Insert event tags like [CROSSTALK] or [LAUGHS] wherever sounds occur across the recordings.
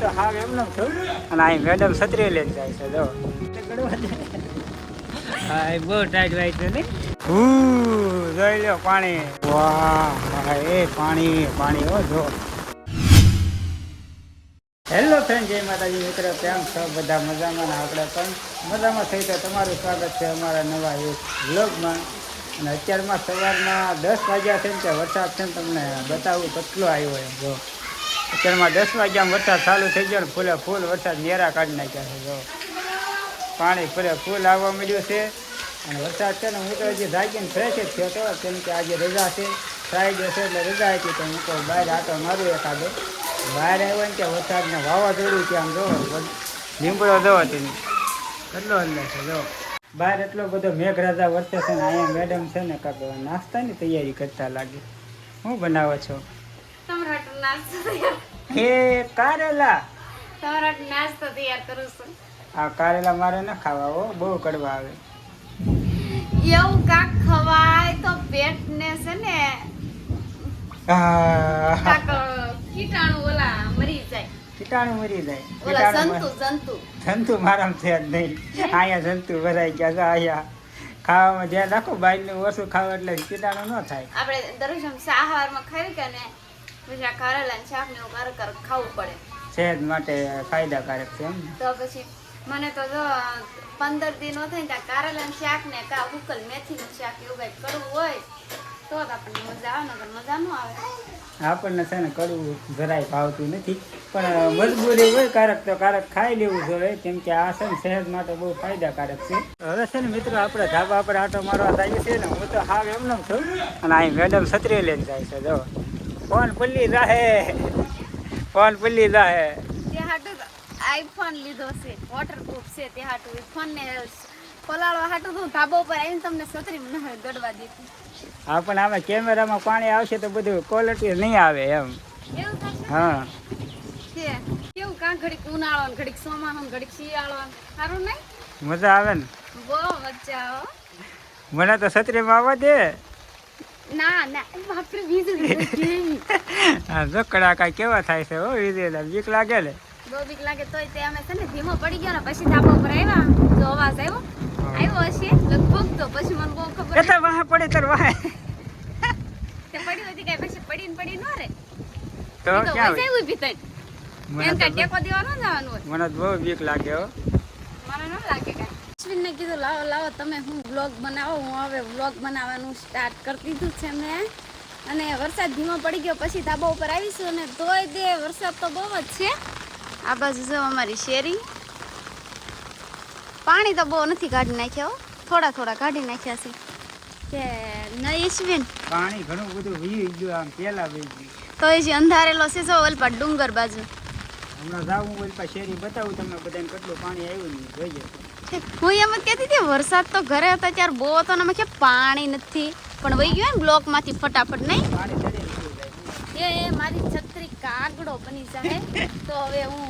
તો હા એમને અને મેડમ છત્રી લઈને જાય છે જો. હા એ બહુ ટાઈટ વાય છે ને? હું જોઈ લ્યો પાણી. વાહ એ પાણી પાણી હો જો. હેલો ફ્રેન્ડ જય માતાજી મિત્રો કેમ છો? બધા મજામાં આપણે પણ મજામાં થઈ તો તમારું સ્વાગત છે અમારા નવા એક વ્લોગમાં. અને અત્યારમાં સવારના દસ વાગ્યા છે ને વરસાદ છે ને તમને બતાવું કેટલો આવ્યો એમ જો. અત્યારમાં દસ વાગ્યા વરસાદ ચાલુ થઈ ગયો ને ફૂલે ફૂલ વરસાદ નેરા કાઢી નાખ્યા છે, જો. પાણી ફૂલે ફૂલ આવવા મળ્યું છે અને વરસાદ છે ને, હું તો હજી જાગીને ફ્રેશ જ થયો હતો, કેમ કે આજે રજા છે ફ્રાઈડે છે એટલે રજા હતી, તો હું તો બહાર આટો મારું એકાદો. બહાર આવ્યો ને કે વરસાદને વાવાઝોડું આમ જોવો લીમડો જો તેની કેટલો અંદર છે, જો. બહાર એટલો બધો મેઘરાજા વરસે છે ને, અહીંયા મેડમ છે ને કાંક નાસ્તાની તૈયારી કરતા લાગે. શું બનાવો છો? ટમાટર નાસ્તો તૈયાર હે કારેલા? ટમાટર નાસ્તો તૈયાર કરું છું. આ કારેલા મારે ન ખાવા હો બહુ કડવા આવે. એવું કાક ખવાય તો પેટને છે ને કાક કીટાણુ ઓલા મરી જાય. કીટાણુ મરી જાય. ઓલા જંતુ જંતુ. જંતુ મારામ થયા જ નહીં. અહીંયા જંતુ ભરાઈ ગયા છે અહીંયા. ખાવામાં ધ્યાન રાખો બહારનું ઓછું ખાવ એટલે કીટાણુ ન થાય. આપણે દરરોજ સાહારમાં ખાઈ કે ને પછી આ કારેલા શાક ને એવું કર કર ખાવું પડે. સેહત માટે ફાયદાકારક છે એમ તો પછી મને તો જો પંદર દિન થાય ને ત્યાં કારેલાનું શાક ને કા ઉકલ મેથીનું શાક એવું કઈ કરવું હોય તો જ આપણને મજા આવે નકર મજા ન આવે. આપણને છે ને કડવું જરાય ભાવતું નથી પણ મજબૂરી હોય કારક તો કારક ખાઈ લેવું જોઈએ કેમ કે આ છે ને સેહત માટે બહુ ફાયદાકારક છે. હવે છે ને મિત્રો આપણે ધાબા પર આટો મારવા જઈએ છીએ ને હું તો હાવ એમને જ છું અને અહીં મેડમ છત્રી લઈને જાય છે જો. ફોન પલ્લી રહે. ફોન પલ્લી રહે. તે હાટુ આઈફોન લીધો છે વોટરપ્રૂફ છે તે હાટુ. ફોન ને પલાળવા હાટુ હું ધાબા ઉપર આવીને તમને છત્રી ન દડવા દીધી હા પણ આમાં કેમેરામાં પાણી આવશે તો બધું ક્વોલિટી નહીં આવે એમ. એવું હા. કેવું કાં ઘડીક ઉનાળો ઘડીક સોમાનો ઘડીક શિયાળો સારું નહીં? મજા આવે ને? બહુ મજા આવે મને તો છત્રીમાં આવવા દે. ના ના બાપરે વીજળી કેવી [LAUGHS] હા જો કડાકા કેવા થાય છે હો વીજળી બીક લાગે ને. બહુ બીક લાગે તોય તે અમે છે ને ધીમો પડી ગયો ને પછી ધાબા ઉપર આવ્યા તો અવાજ આવ્યો. આવ્યો હશે લગભગ તો પછી મને બહુ ખબર એટલે વાહ પડે તાર વાહ. તે પડી હતી કે પછી પડીને પડી ન રે તો ક્યાં હોય? ઊભી થઈ મને એમ તો કાંઈ ટેકો દેવાનો જવાનું મને બહુ બીક લાગે હો. મને ન લાગે. કાંઈ અશ્વિનને કીધું લાવો લાવો તમે હું વ્લોગ બનાવો હું હવે વ્લોગ બનાવવાનું સ્ટાર્ટ કરી દીધું છે મેં. અને વરસાદ ધીમો પડી ગયો પછી ધાબા ઉપર આવીશું અને તોય તે વરસાદ તો બહુ જ છે. આ બાજુ જો અમારી શેરી. પાણી તો બહુ નથી કાઢી નાખ્યા હો. થોડા થોડા કાઢી નાખ્યા છે. કે નહીં અશ્વિન? પાણી ઘણું બધું વી ગયું આમ પેલા વી ગયું. તો એ જે અંધારેલો છે જો ઓલપા ડુંગર બાજુ. હમણાં જાવું હોય પાછા શેરી બતાવું તમને બધાને કેટલું પાણી આવ્યું ને જોઈએ હું એમ જ કહેતી હતી વરસાદ તો ઘરે હતા ત્યારે બહુ હતો ને કે પાણી નથી. પણ વહી ગયો ને બ્લોકમાંથી ફટાફટ નહીં? એ એ મારી છત્રી કાગડો બની જાય તો હવે હું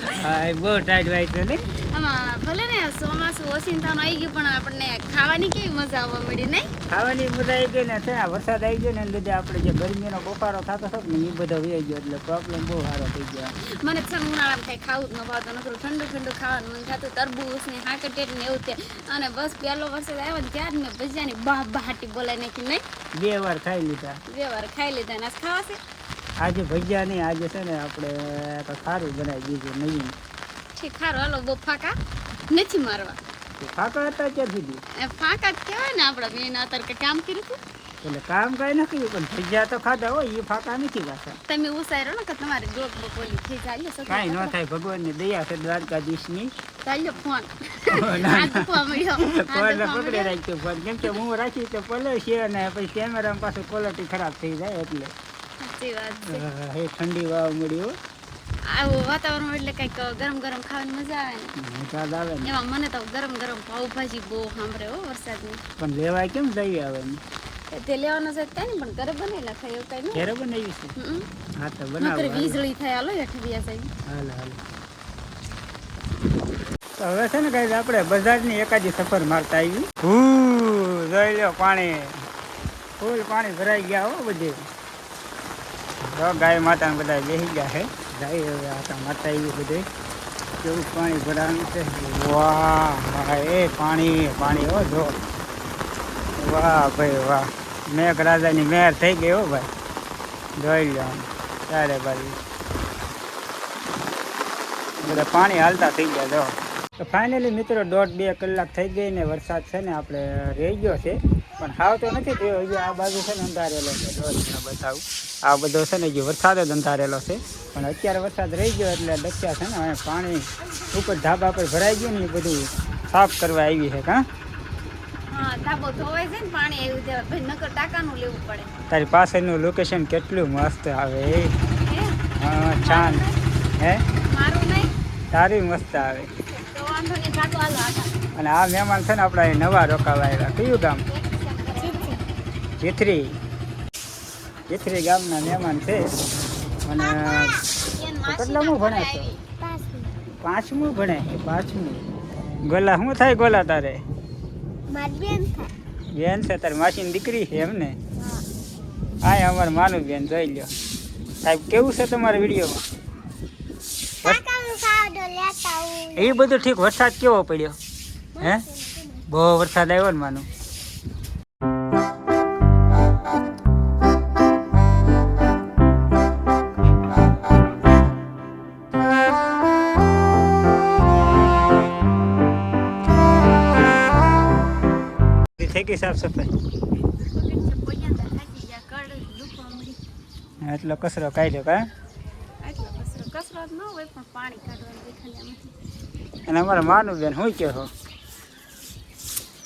હા બહુ ટાઈટ ને? આમાં ભલે ને ચોમાસું ઓસિંતાનું આવી ગયું પણ આપણને ખાવાની કેવી મજા આવવા મળી નહીં? ખાવાની મજા આવી ગઈ ને છે આ વરસાદ આવી ગયો ને એને લીધે આપણે જે ગરમીનો બફારો થતો હતો ને એ બધો વી ગયો એટલે પ્રોબ્લેમ બહુ સારો થઈ ગયો. મને છે ઉનાળામાં કંઈ ખાવું જ ન ભાવતું નકરું ઠંડુ ઠંડુ ખાવાનું મન થતું તરબૂચ ને હાકટેટ ને એવું તે. અને બસ પહેલો વરસાદ આવ્યો ને ત્યારે મેં ભજીયાની બાહ બહાટી બોલાઈ નાખી નહીં? બે વાર ખાઈ લીધા. બે વાર ખાઈ લીધા ને ખાવા ખાવાશે આજે ભજીયા નહીં આજે છે ને આપણે તો સારું બનાવી દીધું નહીં ઠીક ખારો. હાલો બહુ ફાકા નથી મારવા. ફાકા હતા ક્યાં એ ફાકા કહેવાય ને આપણે બેન અત્યારે કે કામ કર્યું હતું. એટલે કામ કઈ ન કર્યું પણ ભજીયા તો ખાધા હોય એ ફાકા નથી પાછા. તમે ઉસાયરો ને કે તમારી ડોક બકોલી થઈ જાય કાંઈ ન થાય ભગવાનની દયા છે દ્વારકાધીશની. ચાલ્યો ફોન. [LAUGHS] પકડી રાખ્યો ફોન. કેમ કે હું રાખી તો પલે છે અને પછી કેમેરામાં પાછું ક્વોલિટી ખરાબ થઈ જાય એટલે. સાચી વાત છે. ઠંડી વાવ મળ્યું આવું વાતાવરણ એટલે કંઈક ગરમ ગરમ ખાવાની મજા આવે ને. વરસાદ આવે ને. એમાં મને તો ગરમ ગરમ પાઉભાજી બહુ સાંભળે હો વરસાદની. પણ લેવાય કેમ જઈ આવે ને તે લેવાનો છે કઈ પણ ઘરે બનેલા થાય એવું કઈ નહીં ઘરે બનાવી છે હા તો બનાવો વીજળી થાય હાલો અઠવિયા સાહેબ. હાલો હાલો. તો હવે છે ને કઈ આપણે બજારની એકાદી સફર મારતા આવી હું જોઈ લ્યો પાણી. ફૂલ પાણી ભરાઈ ગયા હો બધે. તો ગાય માતા બધા બેસી ગયા છે ગાય હવે આટા માતા એવી બધે કેવું પાણી ભરાવાનું છે. વાહ એ પાણી પાણી હો, જો. વાહ, ભાઈ, વાહ. મેઘ રાજાની મેર થઈ ગઈ હો, ભાઈ. જોઈ લો ત્યારે ભાઈ. બધા પાણી હાલતા થઈ ગયા, જો. તો ફાઇનલી મિત્રો દોઢ બે કલાક થઈ ગઈ ને વરસાદ છે ને આપણે રહી ગયો છે. પણ હાવ તો નથી થયો હજી આ બાજુ છે ને અંધારેલો છે. દોઢ બતાવું આ બધો છે ને હજી વરસાદ જ અંધારેલો છે. પણ અત્યારે વરસાદ રહી ગયો એટલે દક્ષા છે ને હવે પાણી ઉપર ધાબા પર ભરાઈ ગયું ને એ બધું સાફ કરવા આવી છે કાં? તારી પાસેનું લોકેશન કેટલું મસ્ત આવે હા? ચાંદ હે? તારી મસ્ત આવે તો વાંધો નહીં ભાગો હાલો આગળ અને આ મહેમાન છે ને આપણા એ નવા રોકાવા આવ્યા. કયું ગામ? જેથરી. જેથરી ગામના મહેમાન છે. અને કેટલામું ભણે છે? પાંચમું ભણે? પાંચમું. ગોલા શું થાય ગોલા તારે? બેન છે તારી માસીની દીકરી છે એમ ને આ અમારે માનું બેન જોઈ લ્યો. સાહેબ કેવું છે તમારા વિડીયોમાં? એ બધું ઠીક, વરસાદ કેવો પડ્યો? હે? બહુ વરસાદ આવ્યો ને માનું. થઈ સાફ સફાઈ? એટલો કચરો કાઢ્યો કા? કચરો ન હોય પણ પાણી કાઢવાનું અને અમારા માનું બેન શું કહો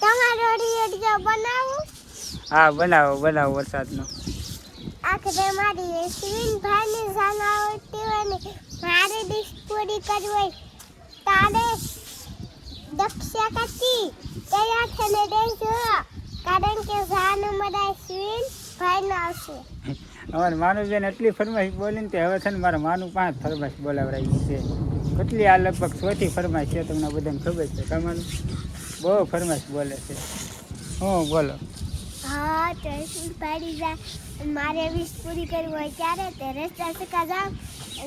તમારો વીડિયો બનાવો. હા બનાવો બનાવો વરસાદનો. આખરે મારી સ્વીન ભાઈને જણાવતી હોય ને મારે ડિશ પૂરી કરવી હોય. તારે દક્ષા કાચી તૈયાર થઈને દેજો કારણ કે જાનું મારા સ્વીન ભાઈને આવશે. [LAUGHS] અમારે માનું બેન એટલી ફરમાઈશ બોલીને તે હવે છે ને મારા માનું પાંચ ફરમાઈશ બોલાવડાવી છે. કેટલી આ લગભગ ચોથી ફરમાઈશ છે તમને બધાને ખબર છે તમારું? બહુ ફરમાઈશ બોલે છે. હું બોલો. હા સ્ક્રીન પાડી જાય મારે વીસ પૂરી કરવી હોય ત્યારે તે રસ્તા સકા જાવ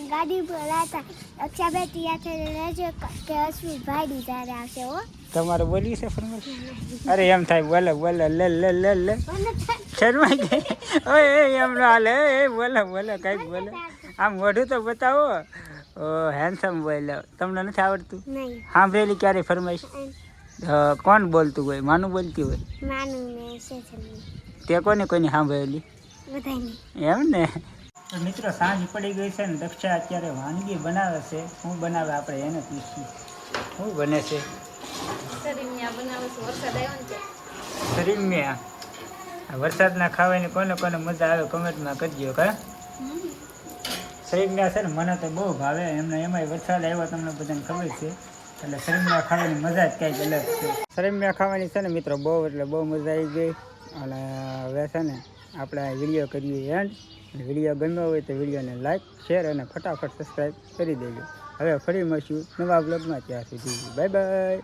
ગાડી બોલાતા લાતા દક્ષા બેટી યાદ રહેજો કે અશ્વિન ભાઈ ત્યારે આવશે, હો. તમારે બોલી છે ફરમાઈશ અરે એમ થાય બોલે બોલે લે લે લે લે. શરમાઈ ગઈ ઓય એ એમ ન હાલે. એ બોલે બોલે કંઈક બોલે. આમ મોઢું તો બતાવો. ઓ હેન્ડસમ બોલે તમને નથી આવડતું? નહીં. સાંભળેલી ક્યારે ફરમાઈશ? કોણ બોલતું હોય? માનું બોલતી હોય? તે કોને કોની સાંભળેલી? એમ ને? મિત્રો સાંજ પડી ગઈ છે ને દક્ષા અત્યારે વાનગી બનાવે છે. શું બનાવે આપણે એને પૂછીએ. શું બને છે? બનાવે છે ત્યાં વરસાદના ખાવાની કોને કોને મજા આવે કમેન્ટમાં કરજો, કા? શરીરમાં છે ને મને તો બહુ ભાવે. એમને એમાંય વરસાદ આવ્યો તમને બધાને ખબર છે. એટલે શરીરમાં ખાવાની મજા જ કંઈક અલગ છે. શરીરમાં ખાવાની છે ને મિત્રો બહુ, એટલે બહુ મજા આવી ગઈ. અને હવે છે ને આપણે વીડિયો કરીએ એન્ડ વીડિયો ગમ્યો હોય તો વિડીયોને લાઈક શેર અને ફટાફટ સબસ્ક્રાઈબ કરી દેજો. હવે ફરી મળશું નવા બ્લોગમાં ત્યાં સુધી બાય બાય